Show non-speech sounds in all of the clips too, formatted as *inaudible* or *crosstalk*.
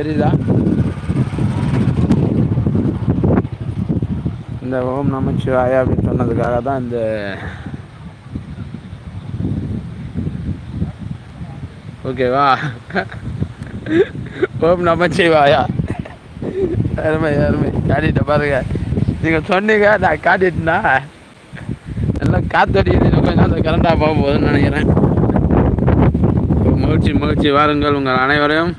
தெரியுதா? இந்த ஓம் நமச்சிவாயா அப்படின்னு சொன்னதுக்காக தான் இந்த ஓகேவா? ஓம் நமச்சிவாயா அருமை அருமை. காட்டிட்ட பாருங்க. நீங்கள் சொன்னீங்க நான் காட்டிட்டேன்னா எல்லாம் காத்தடிக்குது கொஞ்சம் அந்த கரண்டாக போக போகுதுன்னு நினைக்கிறேன். மகிழ்ச்சி மகிழ்ச்சி. வாருங்கள் உங்கள் அனைவரையும்.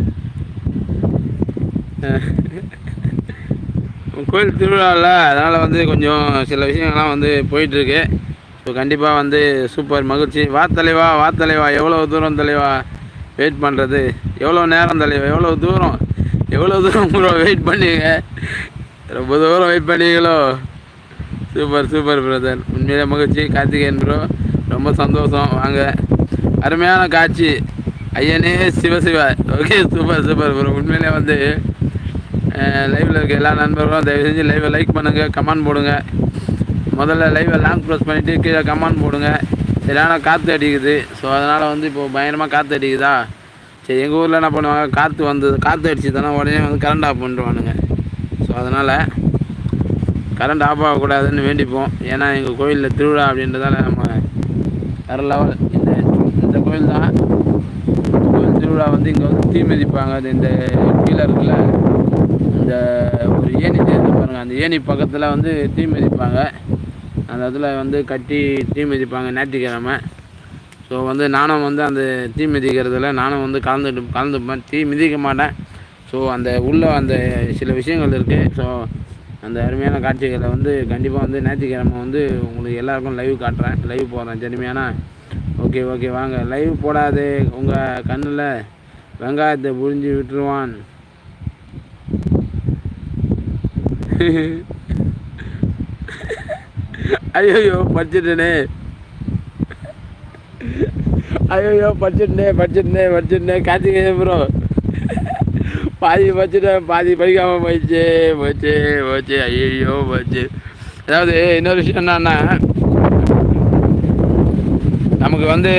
*laughs* கோயில் திருவிழாவில் அதனால் வந்து கொஞ்சம் சில விஷயங்கள்லாம் வந்து போயிட்டுருக்கு. ஸோ கண்டிப்பாக வந்து சூப்பர் மகிழ்ச்சி. வா தலைவா வா தலைவா. எவ்வளோ தூரம் தலைவா வெயிட் பண்ணுறது எவ்வளோ நேரம் தலைவா? எவ்வளோ தூரம்? எவ்வளோ தூரம் ப்ரோ வெயிட் பண்ணீங்க? ரொம்ப தூரம் வெயிட் பண்ணீங்களோ? சூப்பர் சூப்பர் பிரதர் உண்மையிலே மகிழ்ச்சி. கார்த்திகேயன் ப்ரோ ரொம்ப சந்தோஷம். வாங்க. அருமையான காட்சி. ஐயனே சிவசிவா ஓகே சூப்பர் சூப்பர் ப்ரோ உண்மையிலே வந்து லைவில் இருக்க எல்லா நண்பர்களும் தயவு செஞ்சு லைவை லைக் பண்ணுங்கள் கமெண்ட் போடுங்க. முதல்ல லைவை லாங் க்ளோஸ் பண்ணிவிட்டு கீழே கமெண்ட் போடுங்க. சரியான காற்று அடிக்குது. ஸோ அதனால் வந்து இப்போது பயங்கரமாக காற்று அடிக்குதா? சரி எங்கள் ஊரில் என்ன பண்ணுவாங்க? காற்று வந்து காற்று அடிச்சு உடனே வந்து கரண்ட் ஆஃப் பண்ணிடுவானுங்க. ஸோ அதனால் கரண்ட் ஆஃப் ஆகக்கூடாதுன்னு வேண்டிப்போம். ஏன்னா எங்கள் கோயிலில் திருவிழா அப்படின்றதால நம்ம வேறு லெவல் இந்த இந்த கோயில் தான் திருவிழா வந்து இங்கே வந்து தீ மிதிப்பாங்க அது இந்த கீழே இந்த ஒரு ஏணி தேர்ந்து பாருங்கள் அந்த ஏணி பக்கத்தில் வந்து தீ மிதிப்பாங்க அந்த இதில் வந்து கட்டி தீ மிதிப்பாங்க ஞாயிற்றுக்கிழமை. ஸோ வந்து நானும் வந்து அந்த தீ மிதிக்கிறதுல நானும் வந்து கலந்துட்டு கலந்துப்பேன். தீ மிதிக்க மாட்டேன். ஸோ அந்த உள்ளே அந்த சில விஷயங்கள் இருக்குது ஸோ அந்த அருமையான காட்சிகளை வந்து கண்டிப்பாக வந்து ஞாயிற்றுக்கிழமை வந்து உங்களுக்கு எல்லாருக்கும் லைவ் காட்டுறேன். லைவ் போடுறேன். திறமையான ஓகே ஓகே வாங்க. லைவ் போடாது உங்கள் கண்ணில். வெங்காயத்தை புரிஞ்சு விட்டுருவான். ஐயோயோ படிச்சிட்டனே. ஐயோயோ படிச்சிட்டனே படிச்சிட்டனே படிச்சிட்டனே. கார்த்திகேயன் ப்ரோ பாதி படிச்சுட்டேன் பாதி படிக்காமல் போயிடுச்சு போச்சு போச்சு. ஐயோ போச்சு. அதாவது இன்னொரு விஷயம் என்னன்னா நமக்கு வந்து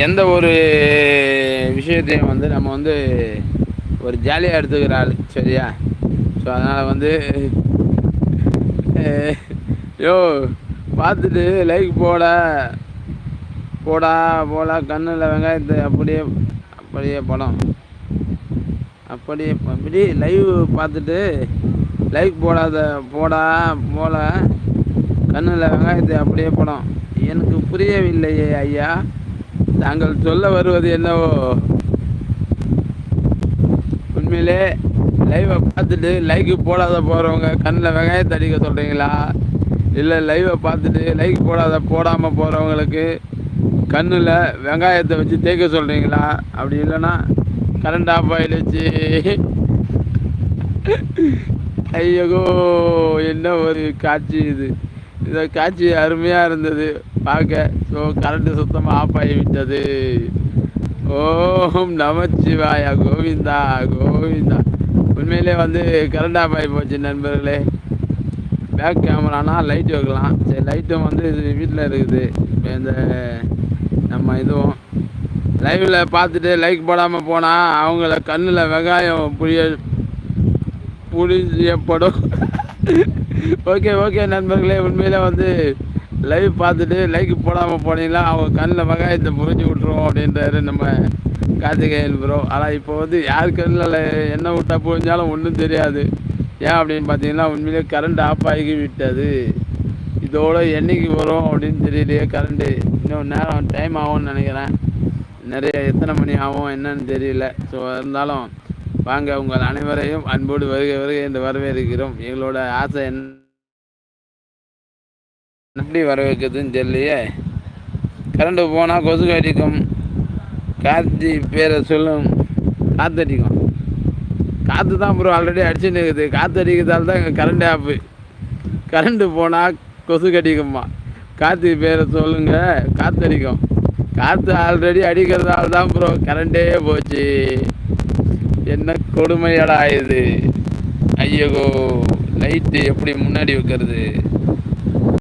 எந்த ஒரு விஷயத்தையும் வந்து நம்ம வந்து ஒரு ஜாலியாக எடுத்துக்கிற ஆள் சரியா? ஸோ அதனால் வந்து *laughs* யோ பார்த்துட்டு லைக் போட போடா போடா கண்ணில் வெங்காயத்தை அப்படியே அப்படியே படம் அப்படியே அப்படி லைவ் பார்த்துட்டு லைக் போடாத போடா போல கண்ணில் வெங்காயத்தை அப்படியே படம் எனக்கு புரியவில்லையே ஐயா. தாங்கள் சொல்ல வருவது என்னவோ? உண்மையிலே லைவை பார்த்துட்டு லைக்கு போடாத போகிறவங்க கண்ணில் வெங்காயத்தை அடிக்க சொல்கிறீங்களா இல்லை லைவை பார்த்துட்டு லைக் போடாத போடாமல் போகிறவங்களுக்கு கண்ணில் வெங்காயத்தை வச்சு தேய்க்க சொல்கிறீங்களா அப்படி இல்லைன்னா கரண்ட் ஆஃப் ஆயிடுச்சு. ஐயோ என்ன ஒரு காட்சி இது. இந்த காட்சி அருமையாக இருந்தது. பார்க்க. ஸோ கரண்ட்டு சுத்தமாக ஆஃப் ஆகிவிட்டது ஓம் நமச்சிவாயா கோவிந்தா கோவிந்தா. உண்மையிலே வந்து கரண்ட் ஆஃப் ஆகி போச்சு நண்பர்களே. பேக் கேமரானா லைட் வைக்கலாம். சரி லைட்டும் வந்து இது வீட்டில் இருக்குது. இப்போ இந்த நம்ம இதுவும் லைவில் பார்த்துட்டு லைக் போடாமல் போனால் அவங்கள கண்ணில் வெங்காயம் புரிய புரிஞ்சப்படும் ஓகே *laughs* ஓகே நண்பர்களே. உண்மையில் வந்து லைவ் பார்த்துட்டு லைக் போடாமல் போனீங்கன்னா அவங்க கண்ணில் வெங்காயத்தை புரிஞ்சு விட்ருவோம் அப்படின்றாரு நம்ம கார்த்திகேயன் ப்ரோ ஆனால் இப்போ வந்து யார் கண்ணில் என்ன விட்டா புரிஞ்சாலும் ஒன்றும் தெரியாது. ஏன் அப்படின்னு பார்த்தீங்கன்னா உண்மையிலே கரண்ட் ஆஃப் ஆகி விட்டது. இதோட என்னைக்கு வரும் அப்படின்னு தெரியலையே கரண்ட்டு இன்னும் நேரம் டைம் ஆகும்னு நினைக்கிறேன். நிறைய எத்தனை மணி ஆகும் என்னன்னு தெரியல. ஸோ இருந்தாலும் வாங்க உங்கள் அனைவரையும் அன்போடு வருகை வருகை என்று வரவேற்கிறோம். எங்களோட ஆசை என்ன எப்படி வரவேற்கிறதுன்னு தெரியலையே கரண்ட்டு போனால் கொசு அடிக்கும் காற்றி பேரை சொல்லும். காத்தடிக்கும். காற்று தான் ப்ரோ ஆல்ரெடி அடிச்சுன்னு இருக்குது. காற்று அடிக்கிறதால தான் இங்கே கரண்ட் ஆப்பு கரண்ட்டு போனால் கொசு கடிக்குமா காற்று பேரை சொல்லுங்க காற்று அடிக்கும் காற்று ஆல்ரெடி அடிக்கிறதால தான் ப்ரோ கரண்டே போச்சு. என்ன கொடுமையடா இது. ஐயோ லைட்டு எப்படி முன்னாடி வைக்கிறது?